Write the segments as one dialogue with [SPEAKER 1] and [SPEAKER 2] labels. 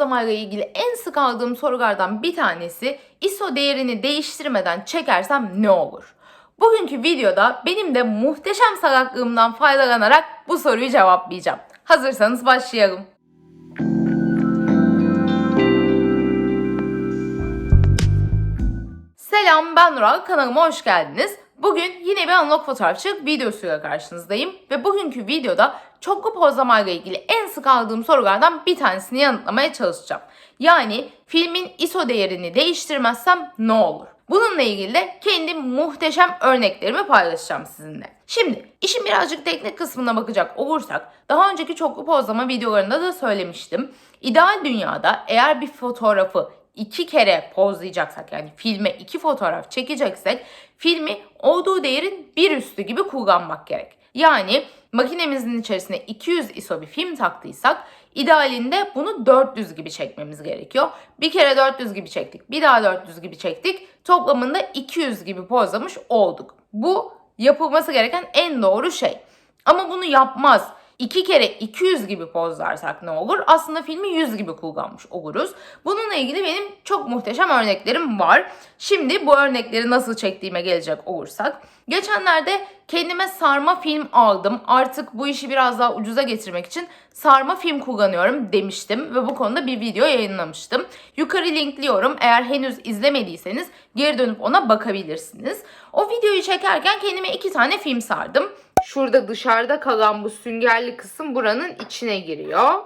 [SPEAKER 1] pozlamayla ilgili en sık aldığım sorulardan bir tanesi ISO değerini değiştirmeden çekersem ne olur? Bugünkü videoda benim de muhteşem salaklığımdan faydalanarak bu soruyu cevaplayacağım. Hazırsanız başlayalım. Selam ben Nural kanalıma hoş geldiniz. Bugün yine bir analog fotoğrafçılık videosuyla karşınızdayım ve bugünkü videoda çoklu pozlamayla ilgili en sık aldığım sorulardan bir tanesini yanıtlamaya çalışacağım. Yani filmin ISO değerini değiştirmezsem ne olur? Bununla ilgili de kendi muhteşem örneklerimi paylaşacağım sizinle. Şimdi işin birazcık teknik kısmına bakacak olursak daha önceki çoklu pozlama videolarında da söylemiştim. İdeal dünyada eğer bir fotoğrafı iki kere pozlayacaksak yani filme iki fotoğraf çekeceksek filmi olduğu değerin bir üstü gibi kullanmak gerek. Yani makinemizin içerisine 200 ISO bir film taktıysak idealinde bunu 400 gibi çekmemiz gerekiyor. Bir kere 400 gibi çektik, bir daha 400 gibi çektik. Toplamında 200 gibi pozlamış olduk. Bu yapılması gereken en doğru şey. Ama bunu yapmaz iki kere 200 gibi pozlarsak ne olur? Aslında filmi 100 gibi kullanmış oluruz. Bununla ilgili benim çok muhteşem örneklerim var. Şimdi bu örnekleri nasıl çektiğime gelecek olursak. Geçenlerde kendime sarma film aldım. Artık bu işi biraz daha ucuza getirmek için sarma film kullanıyorum demiştim ve bu konuda bir video yayınlamıştım. Yukarı linkliyorum. Eğer henüz izlemediyseniz geri dönüp ona bakabilirsiniz. O videoyu çekerken kendime iki tane film sardım. Şurada dışarıda kalan bu süngerli kısım buranın içine giriyor.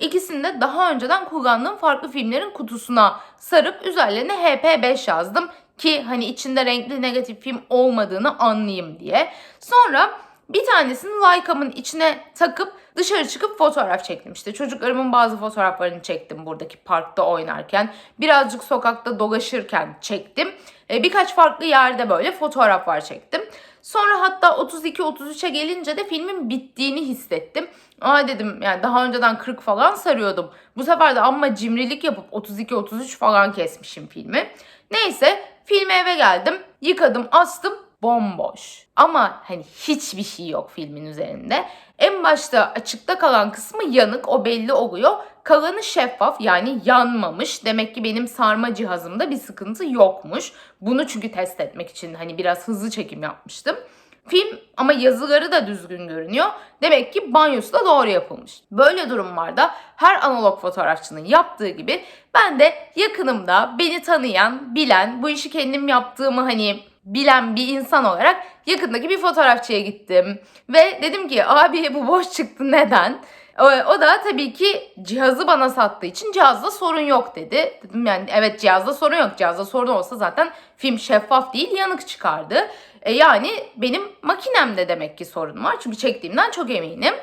[SPEAKER 1] İkisini de daha önceden kullandığım farklı filmlerin kutusuna sarıp üzerlerine HP5 yazdım ki hani içinde renkli negatif film olmadığını anlayayım diye. Sonra bir tanesini Leica'mın içine takıp dışarı çıkıp fotoğraf çektim. İşte çocuklarımın bazı fotoğraflarını çektim buradaki parkta oynarken. Birazcık sokakta dolaşırken çektim. E, birkaç farklı yerde böyle fotoğraflar çektim. Sonra hatta 32-33'e gelince de filmin bittiğini hissettim. Aa dedim yani daha önceden 40 falan sarıyordum. Bu sefer de amma cimrilik yapıp 32-33 falan kesmişim filmi. Neyse filme eve geldim. Yıkadım astım bomboş. Ama hani hiçbir şey yok filmin üzerinde. En başta açıkta kalan kısmı yanık o belli oluyor. Kalanı şeffaf yani yanmamış. Demek ki benim sarma cihazımda bir sıkıntı yokmuş. Bunu çünkü test etmek için hani biraz hızlı çekim yapmıştım. Film ama yazıları da düzgün görünüyor. Demek ki banyosu da doğru yapılmış. Böyle durumlarda her analog fotoğrafçının yaptığı gibi ben de yakınımda beni tanıyan, bilen, bu işi kendim yaptığımı hani bilen bir insan olarak yakındaki bir fotoğrafçıya gittim. Ve dedim ki abi bu boş çıktı neden? O da tabii ki cihazı bana sattığı için cihazda sorun yok dedi. Dedim yani evet cihazda sorun yok. Cihazda sorun olsa zaten film şeffaf değil yanık çıkardı. E yani benim makinemde demek ki sorun var. Çünkü çektiğimden çok eminim.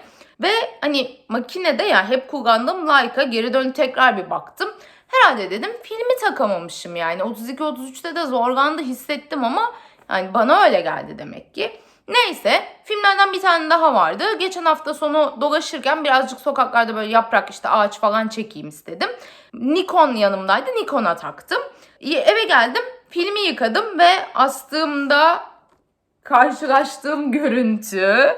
[SPEAKER 1] Ve hani makinede ya hep kullandığım Leica geri dönüp tekrar bir baktım. Herhalde dedim filmi takamamışım yani. 32-33'te de zorlandı hissettim ama yani bana öyle geldi demek ki. Neyse filmlerden bir tane daha vardı. Geçen hafta sonu dolaşırken birazcık sokaklarda böyle yaprak işte ağaç falan çekeyim istedim. Nikon yanımdaydı. Nikon'a taktım. Eve geldim. Filmi yıkadım ve astığımda karşılaştığım görüntü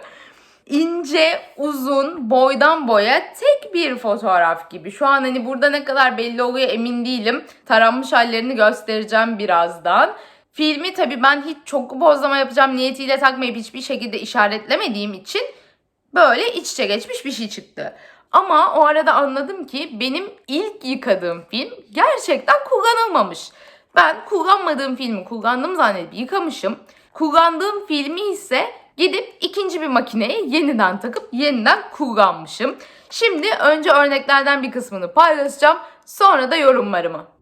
[SPEAKER 1] ince, uzun, boydan boya tek bir fotoğraf gibi. Şu an hani burada ne kadar belli oluyor emin değilim. Taranmış hallerini göstereceğim birazdan. Filmi tabii ben hiç çok bozlama yapacağım niyetiyle takmayıp hiçbir şekilde işaretlemediğim için böyle iç içe geçmiş bir şey çıktı. Ama o arada anladım ki benim ilk yıkadığım film gerçekten kullanılmamış. Ben kullanmadığım filmi kullandım zannedip yıkamışım. Kullandığım filmi ise gidip ikinci bir makineye yeniden takıp yeniden kullanmışım. Şimdi önce örneklerden bir kısmını paylaşacağım. Sonra da yorumlarımı.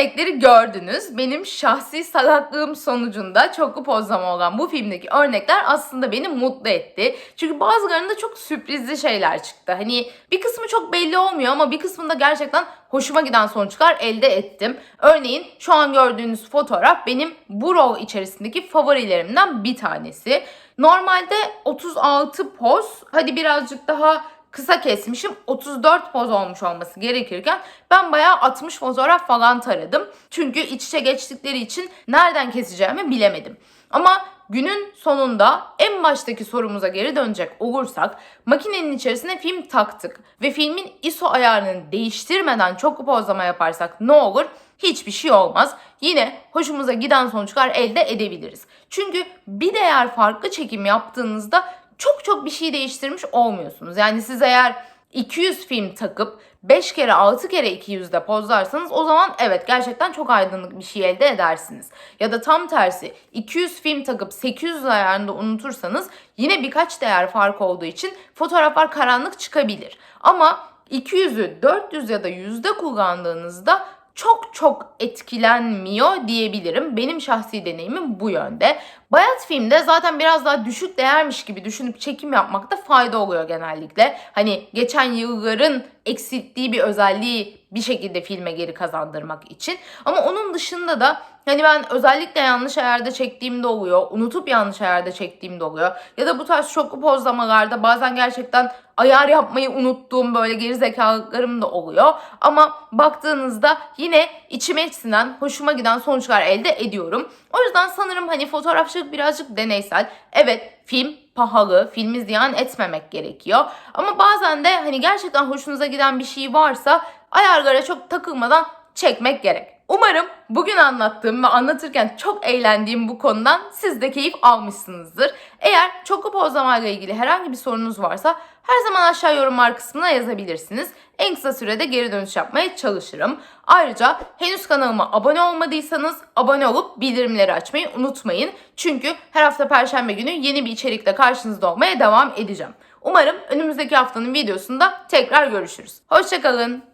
[SPEAKER 1] Örnekleri gördünüz. Benim şahsi salaklığım sonucunda çoklu pozlama olan bu filmdeki örnekler aslında beni mutlu etti. Çünkü bazılarında çok sürprizli şeyler çıktı. Hani bir kısmı çok belli olmuyor ama bir kısmında gerçekten hoşuma giden sonuçlar elde ettim. Örneğin şu an gördüğünüz fotoğraf benim bu row içerisindeki favorilerimden bir tanesi. Normalde 36 poz, hadi birazcık daha kısa kesmişim. 34 poz olmuş olması gerekirken ben bayağı 60 fotoğraf falan taradım. Çünkü iç içe geçtikleri için nereden keseceğimi bilemedim. Ama günün sonunda en baştaki sorumuza geri dönecek olursak makinenin içerisine film taktık ve filmin ISO ayarını değiştirmeden çok pozlama yaparsak ne olur? Hiçbir şey olmaz. Yine hoşumuza giden sonuçlar elde edebiliriz. Çünkü bir değer farklı çekim yaptığınızda çok çok bir şey değiştirmiş olmuyorsunuz. Yani siz eğer 200 film takıp 5 kere 6 kere 200'de pozlarsanız o zaman evet gerçekten çok aydınlık bir şey elde edersiniz. Ya da tam tersi 200 film takıp 800 ayarında unutursanız yine birkaç değer fark olduğu için fotoğraflar karanlık çıkabilir. Ama 200'ü 400 ya da 100'de kullandığınızda çok çok etkilenmiyor diyebilirim. Benim şahsi deneyimim bu yönde. Bayat filmde zaten biraz daha düşük değermiş gibi düşünüp çekim yapmakta fayda oluyor genellikle. Hani geçen yılların eksilttiği bir özelliği bir şekilde filme geri kazandırmak için. Ama onun dışında da hani ben özellikle yanlış ayarda çektiğimde oluyor. Unutup yanlış ayarda çektiğimde oluyor. Ya da bu tarz çoklu pozlamalarda bazen gerçekten ayar yapmayı unuttuğum böyle geri zekalıklarım da oluyor. Ama baktığınızda yine içime sinen, hoşuma giden sonuçlar elde ediyorum. O yüzden sanırım hani fotoğrafçılık birazcık deneysel. Evet film pahalı, filmi ziyan etmemek gerekiyor. Ama bazen de hani gerçekten hoşunuza giden bir şey varsa ayarlara çok takılmadan çekmek gerek. Umarım bugün anlattığım ve anlatırken çok eğlendiğim bu konudan siz de keyif almışsınızdır. Eğer çoklu pozlamayla ilgili herhangi bir sorunuz varsa her zaman aşağı yorumlar kısmına yazabilirsiniz. En kısa sürede geri dönüş yapmaya çalışırım. Ayrıca henüz kanalıma abone olmadıysanız abone olup bildirimleri açmayı unutmayın. Çünkü her hafta perşembe günü yeni bir içerikle karşınızda olmaya devam edeceğim. Umarım önümüzdeki haftanın videosunda tekrar görüşürüz. Hoşçakalın.